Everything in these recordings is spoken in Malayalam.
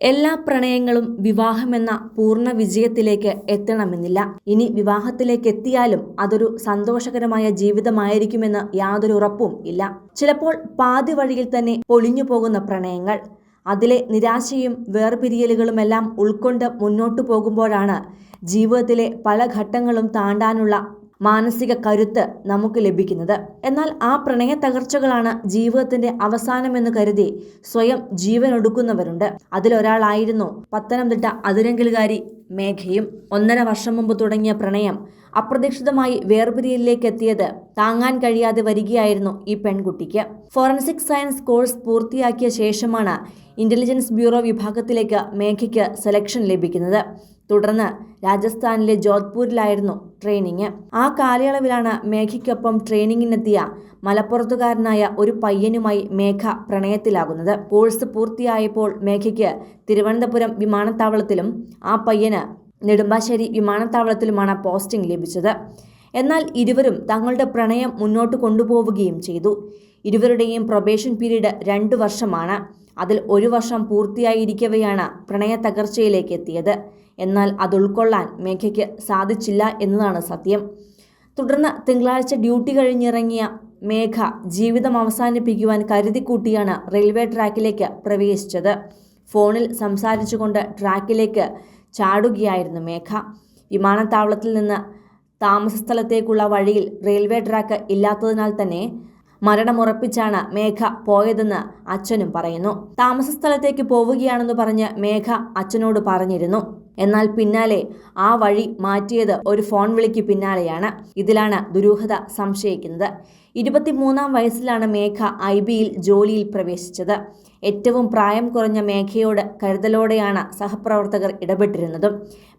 എല്ലാ പ്രണയങ്ങളും വിവാഹമെന്ന പൂർണ വിജയത്തിലേക്ക് എത്തണമെന്നില്ല. ഇനി വിവാഹത്തിലേക്ക് എത്തിയാലും അതൊരു സന്തോഷകരമായ ജീവിതമായിരിക്കുമെന്ന് യാതൊരു ഉറപ്പും ഇല്ല. ചിലപ്പോൾ പാതി വഴിയിൽ തന്നെ പൊളിഞ്ഞു പോകുന്ന പ്രണയങ്ങൾ അതിലെ നിരാശയും വേർപിരിയലുകളുമെല്ലാം ഉൾക്കൊണ്ട് മുന്നോട്ടു പോകുമ്പോഴാണ് ജീവിതത്തിലെ പല ഘട്ടങ്ങളും താണ്ടാനുള്ള മാനസിക കരുത്ത് നമുക്ക് ലഭിക്കുന്നത്. എന്നാൽ ആ പ്രണയ തകർച്ചകളാണ് ജീവിതത്തിന്റെ അവസാനമെന്ന് കരുതി സ്വയം ജീവനൊടുക്കുന്നവരുണ്ട്. അതിലൊരാളായിരുന്നു പത്തനംതിട്ട അതിരങ്കിലുകാരി മേഘയും ഒന്നര വർഷം മുമ്പ് തുടങ്ങിയ പ്രണയം അപ്രതീക്ഷിതമായി വേർപിരിയലിലേക്ക് എത്തിയത് താങ്ങാൻ കഴിയാതെ വരികയായിരുന്നു ഈ പെൺകുട്ടിക്ക്. ഫോറൻസിക് സയൻസ് കോഴ്സ് പൂർത്തിയാക്കിയ ശേഷമാണ് ഇന്റലിജൻസ് ബ്യൂറോ വിഭാഗത്തിലേക്ക് മേഘയ്ക്ക് സെലക്ഷൻ ലഭിക്കുന്നത്. തുടർന്ന് രാജസ്ഥാനിലെ ജോധ്പൂരിലായിരുന്നു ട്രെയിനിങ് ആ കാലയളവിലാണ് മേഘയ്ക്കൊപ്പം ട്രെയിനിങ്ങിനെത്തിയ മലപ്പുറത്തുകാരനായ ഒരു പയ്യനുമായി മേഘ പ്രണയത്തിലാകുന്നത്. കോഴ്സ് പൂർത്തിയായപ്പോൾ മേഘയ്ക്ക് തിരുവനന്തപുരം വിമാനത്താവളത്തിലും ആ പയ്യന് നെടുമ്പാശ്ശേരി വിമാനത്താവളത്തിലുമാണ് പോസ്റ്റിംഗ് ലഭിച്ചത്. എന്നാൽ ഇരുവരും തങ്ങളുടെ പ്രണയം മുന്നോട്ട് കൊണ്ടുപോവുകയും ചെയ്തു. ഇരുവരുടെയും പ്രൊബേഷൻ പീരീഡ് രണ്ടു വർഷമാണ്. അതിൽ ഒരു വർഷം പൂർത്തിയായിരിക്കവെയാണ് പ്രണയ തകർച്ചയിലേക്ക് എത്തിയത്. എന്നാൽ അത് ഉൾക്കൊള്ളാൻ മേഘയ്ക്ക് സാധിച്ചില്ല എന്നതാണ് സത്യം. തുടർന്ന് തിങ്കളാഴ്ച ഡ്യൂട്ടി കഴിഞ്ഞിറങ്ങിയ മേഘ ജീവിതം അവസാനിപ്പിക്കുവാൻ കരുതിക്കൂട്ടിയാണ് റെയിൽവേ ട്രാക്കിലേക്ക് പ്രവേശിച്ചത്. ഫോണിൽ സംസാരിച്ചുകൊണ്ട് ട്രാക്കിലേക്ക് ചാടുകയായിരുന്നു മേഘ. വിമാനത്താവളത്തിൽ നിന്ന് താമസസ്ഥലത്തേക്കുള്ള വഴിയിൽ റെയിൽവേ ട്രാക്ക് ഇല്ലാത്തതിനാൽ തന്നെ മരണമുറപ്പിച്ചാണ് മേഘ പോയതെന്ന് അച്ഛനും പറയുന്നു. താമസ സ്ഥലത്തേക്ക് പോവുകയാണെന്ന് പറഞ്ഞ് മേഘ അച്ഛനോട് പറഞ്ഞിരുന്നു. എന്നാൽ പിന്നാലെ ആ വഴി മാറ്റിയത് ഒരു ഫോൺ വിളിക്ക് പിന്നാലെയാണ്. ഇതിലാണ് ദുരൂഹത സംശയിക്കുന്നത്. ഇരുപത്തിമൂന്നാം വയസ്സിലാണ് മേഘ ഐ ബിയിൽ ജോലിയിൽ പ്രവേശിച്ചത്. ഏറ്റവും പ്രായം കുറഞ്ഞ മേഘയോട് കരുതലോടെയാണ് സഹപ്രവർത്തകർ ഇടപെട്ടിരുന്നതും.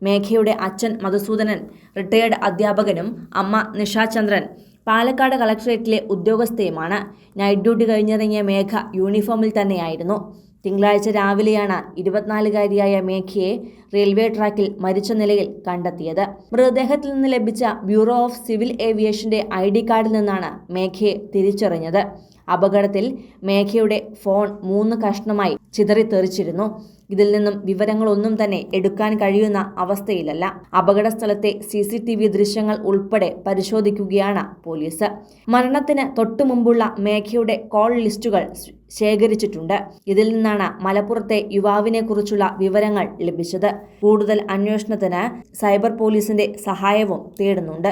മേഘയുടെ അച്ഛൻ മധുസൂദനൻ റിട്ടയേർഡ് അധ്യാപകനും അമ്മ നിഷാചന്ദ്രൻ പാലക്കാട് കളക്ടറേറ്റിലെ ഉദ്യോഗസ്ഥയുമാണ്. നൈറ്റ് ഡ്യൂട്ടി കഴിഞ്ഞിറങ്ങിയ മേഘ യൂണിഫോമിൽ തന്നെയായിരുന്നു. തിങ്കളാഴ്ച രാവിലെയാണ് ഇരുപത്തിനാലുകാരിയായ മേഘയെ റെയിൽവേ ട്രാക്കിൽ മരിച്ച നിലയിൽ കണ്ടെത്തിയത്. മൃതദേഹത്തിൽ നിന്ന് ലഭിച്ച ബ്യൂറോ ഓഫ് സിവിൽ ഏവിയേഷന്റെ ഐ ഡി കാർഡിൽ നിന്നാണ് മേഘയെ തിരിച്ചറിഞ്ഞത്. അപകടത്തിൽ മേഘയുടെ ഫോൺ മൂന്ന് കഷ്ണമായി ചിതറിത്തെറിച്ചിരുന്നു. ഇതിൽ നിന്നും വിവരങ്ങളൊന്നും തന്നെ എടുക്കാൻ കഴിയുന്ന അവസ്ഥയിലല്ല. അപകട സ്ഥലത്തെ സി സി ടി വി ദൃശ്യങ്ങൾ ഉൾപ്പെടെ പരിശോധിക്കുകയാണ് പോലീസ്. മരണത്തിന് തൊട്ടു മുമ്പുള്ള മേഘയുടെ കോൾ ലിസ്റ്റുകൾ ശേഖരിച്ചിട്ടുണ്ട്. ഇതിൽ നിന്നാണ് മലപ്പുറത്തെ യുവാവിനെ കുറിച്ചുള്ള വിവരങ്ങൾ ലഭിച്ചത്. കൂടുതൽ അന്വേഷണത്തിന് സൈബർ പോലീസിന്റെ സഹായവും തേടുന്നുണ്ട്.